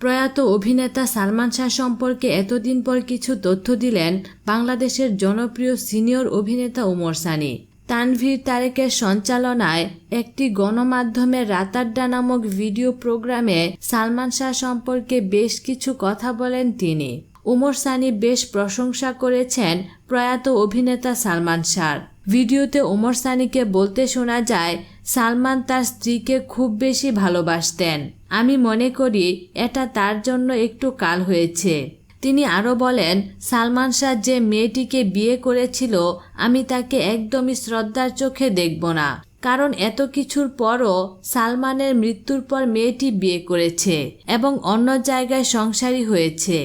প্রয়াত অভিনেতা সালমান শাহ সম্পর্কে এতদিন পর কিছু তথ্য দিলেন বাংলাদেশের জনপ্রিয় সিনিয়র অভিনেতা ওমর সানি। তানভীর তারেকের সঞ্চালনায় একটি গণমাধ্যমের রাতাড্ডা নামক ভিডিও প্রোগ্রামে সালমান শাহ সম্পর্কে বেশ কিছু কথা বলেন তিনি। ওমর সানি বেশ প্রশংসা করেছেন প্রয়াত অভিনেতা সালমান শাহর। ভিডিওতে ওমর সানিকে বলতে শোনা যায়, সালমান তার স্ত্রীকে খুব বেশি ভালোবাসতেন। আমি মনে করি, এটা তার জন্য একটু কাল হয়েছে। তিনি আরও বলেন, সালমান শাহ যে মেয়েটিকে বিয়ে করেছিল, আমি তাকে একদমই শ্রদ্ধার চোখে দেখব না। কারণ এত কিছুর পরও সালমানের মৃত্যুর পর মেয়েটি বিয়ে করেছে এবং অন্য জায়গায় সংসারী হয়েছে।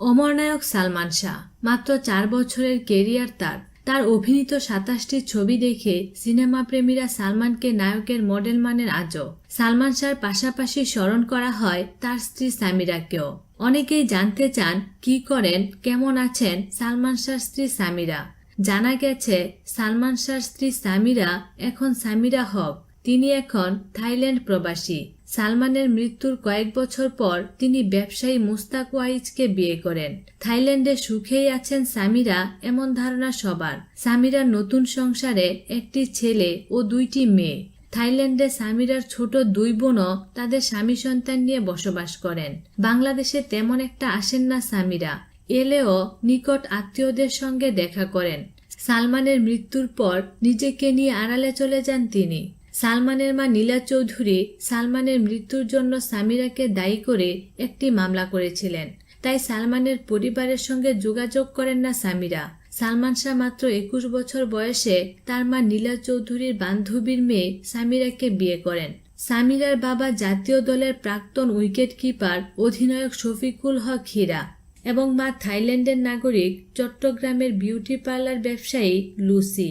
অমরনায়ক সালমান শাহ, মাত্র চার বছরের কেরিয়ার তার। তার অভিনীত সাতাশটি ছবি দেখে সিনেমা প্রেমীরা সালমানকে নায়কের মডেল মানের আজও। সালমান শাহর পাশাপাশি স্মরণ করা হয় তার স্ত্রী সামিরাকেও। অনেকেই জানতে চান, কি করেন, কেমন আছেন সালমান শাহর স্ত্রী সামিরা। জানা গেছে, সালমান শাহর স্ত্রী সামিরা এখন সামিরা হক। তিনি এখন থাইল্যান্ড প্রবাসী। সালমানের মৃত্যুর কয়েক বছর পর তিনি ব্যবসায়ী মুস্তাক ওয়াইজকে বিয়ে করেন। থাইল্যান্ডে সুখেই আছেন সামিরা এমন ধারণা সবার। সামিরার নতুন সংসারে একটি ছেলে ও দুইটি মেয়ে। থাইল্যান্ডে সামিরার ছোট দুই বোনও তাদের স্বামী সন্তান নিয়ে বসবাস করেন। বাংলাদেশে তেমন একটা আসেন না সামিরা। এলেও নিকট আত্মীয়দের সঙ্গে দেখা করেন। সালমানের মৃত্যুর পর নিজেকে নিয়ে আড়ালে চলে যান তিনি। সালমানের মা নীলা চৌধুরী সালমানের মৃত্যুর জন্য সামিরাকে দায়ী করে একটি মামলা করেছিলেন। তাই সালমানের পরিবারের সঙ্গে যোগাযোগ করেন না সামিরা। সালমান শাহ মাত্র একুশ বছর বয়সে তার মা নীলা চৌধুরীর বান্ধবীর মেয়ে সামিরাকে বিয়ে করেন। সামিরার বাবা জাতীয় দলের প্রাক্তন উইকেট কিপার অধিনায়ক শফিকুল হক হীরা এবং মা থাইল্যান্ডের নাগরিক চট্টগ্রামের বিউটি পার্লার ব্যবসায়ী লুসি।